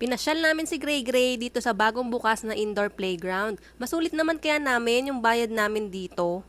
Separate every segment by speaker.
Speaker 1: Pinasyal namin si Gray Gray dito sa bagong bukas na indoor playground. Masulit naman kaya namin yung bayad namin dito.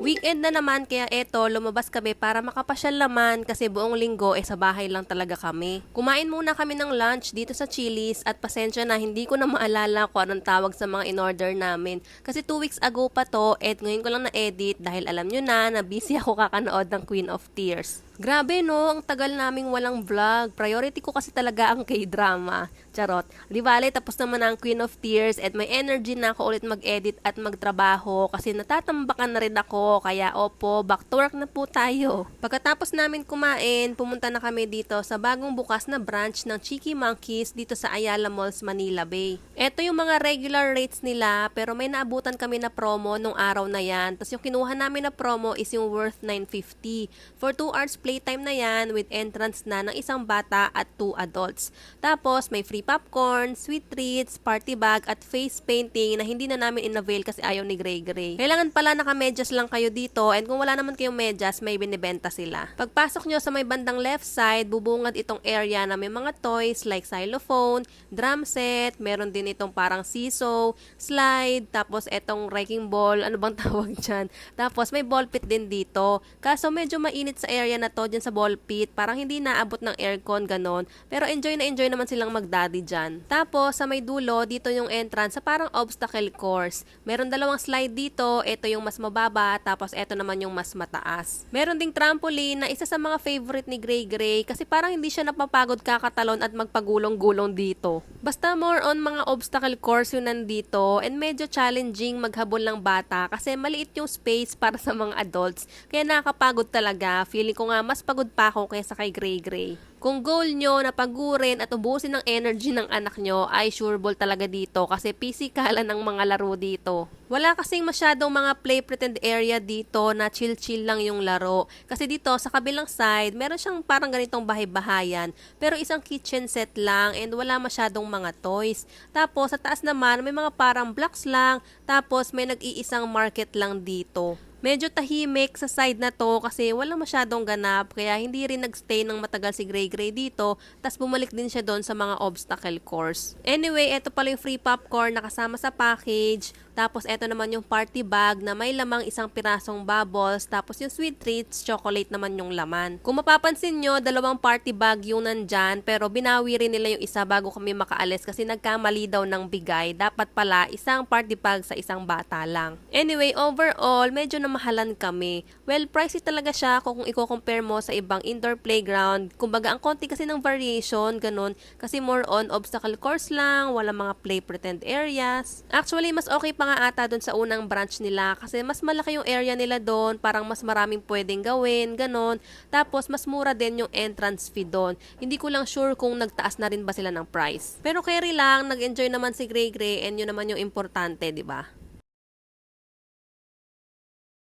Speaker 1: Weekend na naman kaya eto lumabas kami para makapasyal naman kasi buong linggo eh sa bahay lang talaga kami. Kumain muna kami ng lunch dito sa Chili's at pasensya na hindi ko na maalala kung anong tawag sa mga in-order namin. Kasi 2 weeks ago pa to at ngayon ko lang na-edit dahil alam nyo na na busy ako kakanood ng Queen of Tears. Grabe no, ang tagal naming walang vlog. Priority ko kasi talaga ang K-drama. Charot. Di bale, tapos naman ang Queen of Tears at may energy na ako ulit mag-edit at magtrabaho kasi natatambakan na rin ako. Kaya opo, back to work na po tayo. Pagkatapos namin kumain, pumunta na kami dito sa bagong bukas na branch ng Cheeky Monkeys dito sa Ayala Malls, Manila Bay. Ito yung mga regular rates nila pero may naabutan kami na promo nung araw na yan. Tapos yung kinuha namin na promo is yung worth 950. For 2 hours playtime na yan with entrance na ng isang bata at 2 adults. Tapos may free popcorn, sweet treats, party bag at face painting na hindi na namin in-avail kasi ayaw ni Gray Gray. Kailangan pala naka-medyas lang kayo dito and kung wala naman kayong medyas, may binibenta sila. Pagpasok nyo sa may bandang left side, bubungad itong area na may mga toys like xylophone, drum set, meron din itong parang seesaw, slide, tapos etong wrecking ball, ano bang tawag dyan? Tapos may ball pit din dito. Kaso medyo mainit sa area na to dyan sa ball pit, parang hindi naabot ng aircon ganon. Pero enjoy na enjoy naman silang magdaddy dyan. Tapos sa may dulo, dito yung entrance sa parang obstacle course. Meron dalawang slide dito, ito yung mas mababa, tapos ito naman yung mas mataas. Meron ding trampoline na isa sa mga favorite ni Gray Gray kasi parang hindi siya napapagod kakatalon at magpagulong-gulong dito. Basta more on mga obstacle course yung nandito and medyo challenging maghabol ng bata kasi maliit yung space para sa mga adults. Kaya nakakapagod talaga. Feeling ko nga mas pagod pa ako kaysa kay Gray Gray. Kung goal nyo na pagurin at ubusin ng energy ng anak nyo, ay sure ball talaga dito kasi pisikalan ng mga laro dito. Wala kasing masyadong mga play pretend area dito na chill-chill lang yung laro. Kasi dito sa kabilang side, meron siyang parang ganitong bahay-bahayan. Pero isang kitchen set lang and wala masyadong mga toys. Tapos sa taas naman, may mga parang blocks lang. Tapos may nag-iisang market lang dito. Medyo tahimik sa side na to kasi wala masyadong ganap kaya hindi rin nagstay ng matagal si Gray Gray dito tas bumalik din siya doon sa mga obstacle course. Anyway, eto pala yung free popcorn na kasama sa package. Tapos eto naman yung party bag na may lamang isang pirasong bubbles. Tapos yung sweet treats, chocolate naman yung laman. Kung mapapansin nyo, dalawang party bag yung nandyan pero binawi rin nila yung isa bago kami makaalis kasi nagkamali daw ng bigay. Dapat pala isang party bag sa isang bata lang. Anyway, overall, medyo namahalan kami. Well, pricey talaga siya kung i-compare mo sa ibang indoor playground. Kumbaga, ang konti kasi ng variation, ganun. Kasi more on obstacle course lang, wala mga play pretend areas. Actually, mas okay pa nga ata doon sa unang branch nila kasi mas malaki yung area nila doon, parang mas maraming pwedeng gawin, ganun. Tapos, mas mura din yung entrance fee doon. Hindi ko lang sure kung nagtaas na rin ba sila ng price. Pero carry lang, nag-enjoy naman si Gray Gray and yun naman yung importante, di ba?